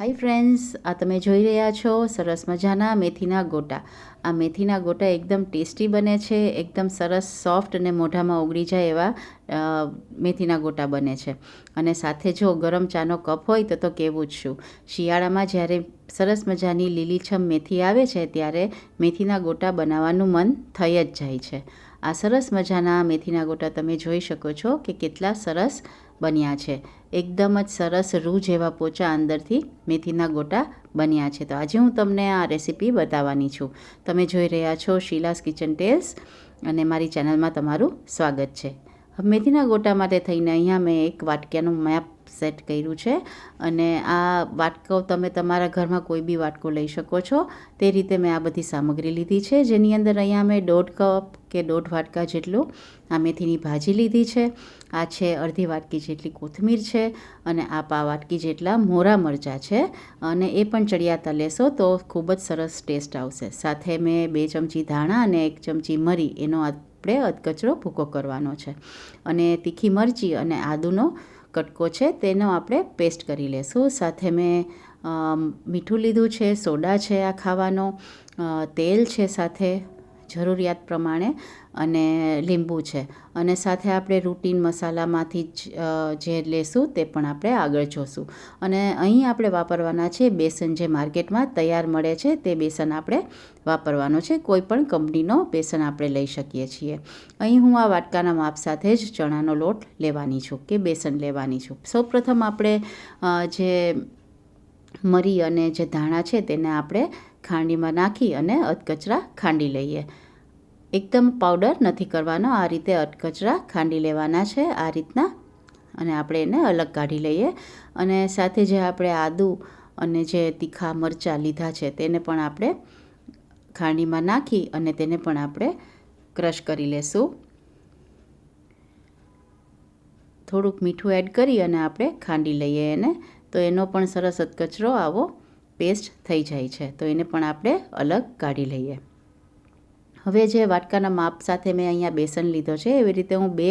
Hi friends, આ તમે જોઈ રહ્યા છો સરસ મજાના મેથીના ગોટા. આ મેથીના ગોટા એકદમ ટેસ્ટી બને છે, એકદમ સરસ, સોફ્ટ અને મોઢામાં ઓગળી જાય એવા મેથીના ગોટા બને છે. અને સાથે જો ગરમ ચાનો કપ હોય તો તો કેવું જ શું. શિયાળામાં જ્યારે સરસ મજાની લીલીછમ મેથી આવે છે, ત્યારે મેથીના ગોટા બનાવવાનું મન થઈ જ જાય છે. આ સરસ મજાના મેથીના ગોટા તમે જોઈ શકો છો કે કેટલા સરસ બન્યા છે. એકદમ જ સરસ રૂ જેવા પોચા અંદરથી મેથીના ગોટા બન્યા છે. તો આજે હું તમને આ રેસીપી બતાવવાની છું. તમે જોઈ રહ્યા છો શીલાસ કિચન ટેલ્સ અને મારી ચેનલમાં તમારું સ્વાગત છે. મેથીના ગોટા માટે થઈને અહીંયા મેં એક વાટક્યાનું મેપ સેટ કર્યું છે અને આ વાટકો તમે તમારા ઘરમાં કોઈ બી વાટકો લઈ શકો છો. તે રીતે મેં આ બધી સામગ્રી લીધી છે. જેની અંદર અહીંયા મેં દોઢ કપ કે દોઢ વાટકા જેટલું આ મેથીની ભાજી લીધી છે. આ છે અડધી વાટકી જેટલી કોથમીર છે અને આ પા વાટકી જેટલા મોરા મરચાં છે અને એ પણ ચડિયાતા લેશો તો ખૂબ જ સરસ ટેસ્ટ આવશે. સાથે મેં બે ચમચી ધાણા અને એક ચમચી મરી એનો આપણે અધકચરો ભૂકો કરવાનો છે. અને તીખી મરચી અને આદુનો કટકો છે તેનો આપણે પેસ્ટ કરી લેશું. સાથે મેં મીઠું લીધું છે, સોડા છે આ ખાવાનો તેલ છે સાથે જરૂરિયાત પ્રમાણે અને લીંબુ છે. અને સાથે આપણે રૂટીન મસાલામાંથી જ જે લેશું તે પણ આપણે આગળ જોશું. અને અહીં આપણે વાપરવાના છે બેસન જે માર્કેટમાં તૈયાર મળે છે તે બેસન આપણે વાપરવાનો છે. કોઈ પણ કંપનીનો બેસન આપણે લઈ શકીએ છીએ. અહીં હું આ વાટકાના માપ સાથે જ ચણાનો લોટ લેવાની છું કે બેસન લેવાની છું. સૌપ્રથમ આપણે જે મરી અને જે ધાણા છે તેને આપણે ખાંડીમાં નાખી અને અધકચરા ખાંડી લઈએ. એકદમ પાવડર નથી કરવાનો, આ રીતે અધકચરા ખાંડી લેવાના છે આ રીતના. અને આપણે એને અલગ કાઢી લઈએ. અને સાથે જે આપણે આદુ અને જે તીખા મરચાં લીધા છે તેને પણ આપણે ખાંડીમાં નાખી અને તેને પણ આપણે ક્રશ કરી લેશું. થોડુંક મીઠું એડ કરી અને આપણે ખાંડી લઈએ એને. તો એનો પણ સરસ અધકચરો આવો પેસ્ટ થઈ જાય છે, તો એને પણ આપણે અલગ કાઢી લઈએ. હવે જે વાટકાના માપ સાથે મેં અહીંયા બેસન લીધો છે, એવી રીતે હું બે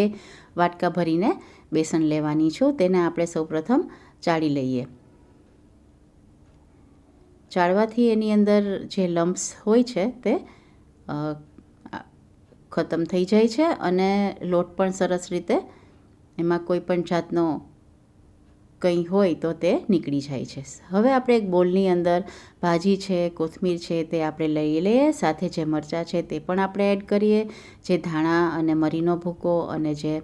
વાટકા ભરીને બેસન લેવાની છું, તેને આપણે સૌપ્રથમ ચાળી લઈએ. ચાળવાથી એની અંદર જે લમ્પ્સ હોય છે તે ખતમ થઈ જાય છે અને લોટ પણ સરસ રીતે, એમાં કોઈ પણ જાતનો કંઈ હોય તો તે નીકળી જાય છે. હવે આપણે એક બોલની અંદર ભાજી છે, કોથમીર છે તે આપણે લઈ લઈએ. સાથે જે મરચાં છે તે પણ આપણે એડ કરીએ. જે ધાણા અને મરીનો ભૂકો અને જે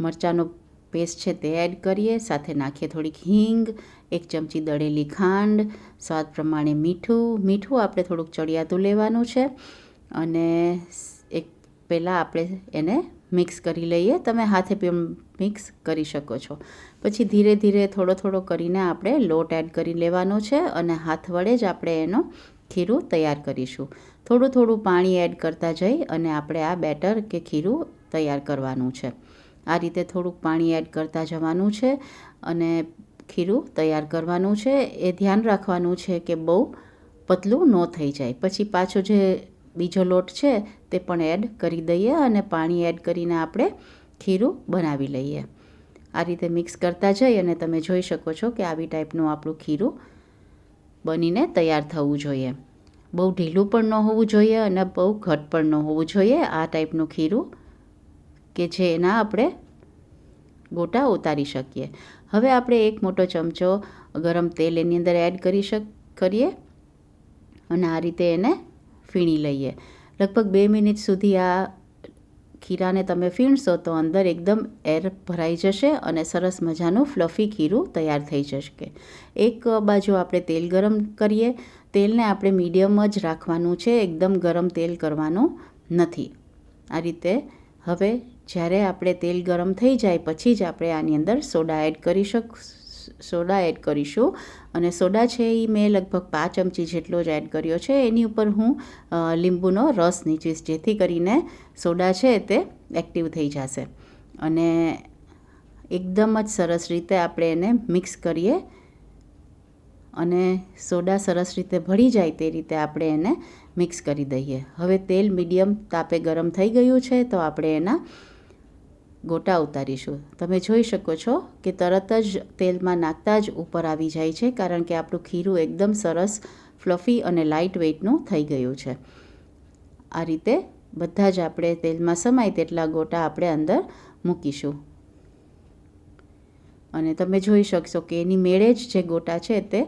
મરચાંનો પેસ્ટ છે તે એડ કરીએ. સાથે નાખીએ થોડીક હિંગ, એક ચમચી દળેલી ખાંડ, સ્વાદ પ્રમાણે મીઠું. મીઠું આપણે થોડુંક ચડિયાતું લેવાનું છે અને એક પહેલાં આપણે એને મિક્સ કરી લઈએ. તમે હાથે પણ મિક્સ કરી શકો છો. પછી ધીરે ધીરે થોડો થોડો કરીને આપણે લોટ એડ કરી લેવાનો છે અને હાથ વડે જ આપણે એનો ખીરું તૈયાર કરીશું. થોડું થોડું પાણી એડ કરતા જઈ અને આપણે આ બેટર કે ખીરું તૈયાર કરવાનું છે. આ રીતે થોડુંક પાણી એડ કરતા જવાનું છે અને ખીરું તૈયાર કરવાનું છે. એ ધ્યાન રાખવાનું છે કે બહુ પતલું ન થઈ જાય. પછી પાછો જે બીજો લોટ છે તે પણ એડ કરી દઈએ અને પાણી એડ કરીને આપણે ખીરું બનાવી લઈએ. આ રીતે મિક્સ કરતા જઈ અને તમે જોઈ શકો છો કે આવી ટાઈપનું આપણું ખીરું બનીને તૈયાર થવું જોઈએ. બહુ ઢીલું પણ ન હોવું જોઈએ અને બહુ ઘટ પણ ન હોવું જોઈએ આ ટાઈપનું ખીરું કે જે એના આપણે ગોટા ઉતારી શકીએ. હવે આપણે એક મોટો ચમચો ગરમ તેલ એની અંદર એડ કરી શક, કરીએ અને આ રીતે એને ફીણી લઈએ. લગભગ બે મિનિટ સુધી આ ખીરાને તમે ફીણશો તો અંદર એકદમ એર ભરાઈ જશે અને સરસ મજાનું ફ્લફી ખીરું તૈયાર થઈ જશે. એક બાજુ આપણે તેલ ગરમ કરીએ. તેલને આપણે મીડિયમ જ રાખવાનું છે. એકદમ ગરમ તેલ કરવાનું નથી. આ રીતે હવે જ્યારે આપણે તેલ ગરમ થઈ જાય પછી જ આપણે આની અંદર સોડા એડ કરી શક સોડા એડ કરીશું. અને સોડા છે એ મેં લગભગ પાંચ ચમચી જેટલો જ એડ કર્યો છે. એની ઉપર હું લીંબુનો રસ નીચીશ જેથી કરીને સોડા છે તે એક્ટિવ થઈ જશે. અને એકદમ જ સરસ રીતે આપણે એને મિક્સ કરીએ. અને સોડા સરસ રીતે ભળી જાય તે રીતે આપણે એને મિક્સ કરી દઈએ. હવે તેલ મીડિયમ તાપે ગરમ થઈ ગયું છે, તો આપણે એના ગોટા ઉતારીશું. તમે જોઈ શકો છો કે તરત જ તેલમાં નાખતા જ ઉપર આવી જાય છે, કારણ કે આપણું ખીરું એકદમ સરસ, ફ્લફી અને લાઇટ વેઇટનું થઈ ગયું છે. આ રીતે બધા જ આપણે તેલમાં સમાય તેટલા ગોટા આપણે અંદર મૂકીશું. અને તમે જોઈ શકશો કે એની મેળે જ જે ગોટા છે તે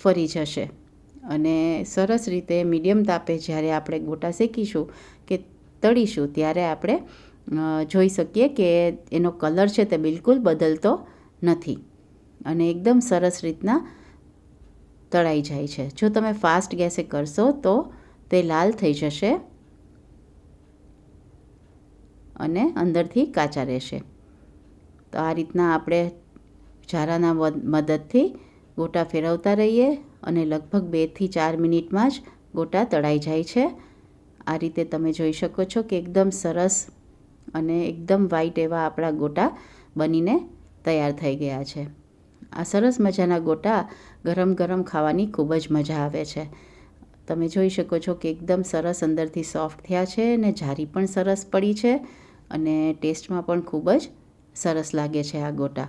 ફરી જશે. અને સરસ રીતે મીડિયમ તાપે જ્યારે આપણે ગોટા શેકીશું કે તળીશું, ત્યારે આપણે જોઈ શકીએ કે એનો કલર છે તે બિલકુલ બદલતો નથી. અને એકદમ સરસ રીતના તળાઈ જાય છે. જો તમે ફાસ્ટ ગેસે કરશો તો તે લાલ થઈ જશે અને અંદરથી કાચા રહેશે. તો આ રીતના આપણે ઝારાના મદદથી ગોટા ફેરવતા રહીએ અને લગભગ બેથી ચાર મિનિટમાં જ ગોટા તળાઈ જાય છે. આ રીતે તમે જોઈ શકો છો કે એકદમ સરસ અને એકદમ વ્હાઈટ એવા આપણા ગોટા બનીને તૈયાર થઈ ગયા છે. આ સરસ મજાના ગોટા ગરમ ગરમ ખાવાની ખૂબ જ મજા આવે છે. તમે જોઈ શકો છો કે એકદમ સરસ અંદરથી સોફ્ટ થયા છે અને જારી પણ સરસ પડી છે અને ટેસ્ટમાં પણ ખૂબ જ સરસ લાગે છે આ ગોટા.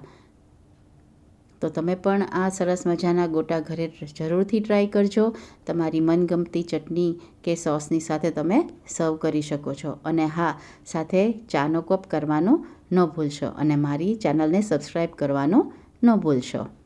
તો તમે પણ આ સરસ મજાના ગોટા ઘરે જરૂરથી ટ્રાય કરજો. તમારી મનગમતી ચટણી કે સોસની સાથે તમે સર્વ કરી શકો છો. અને હા, સાથે ચાનો કપ કરવાનું ન ભૂલશો અને મારી ચેનલને સબસ્ક્રાઈબ કરવાનું ન ભૂલશો.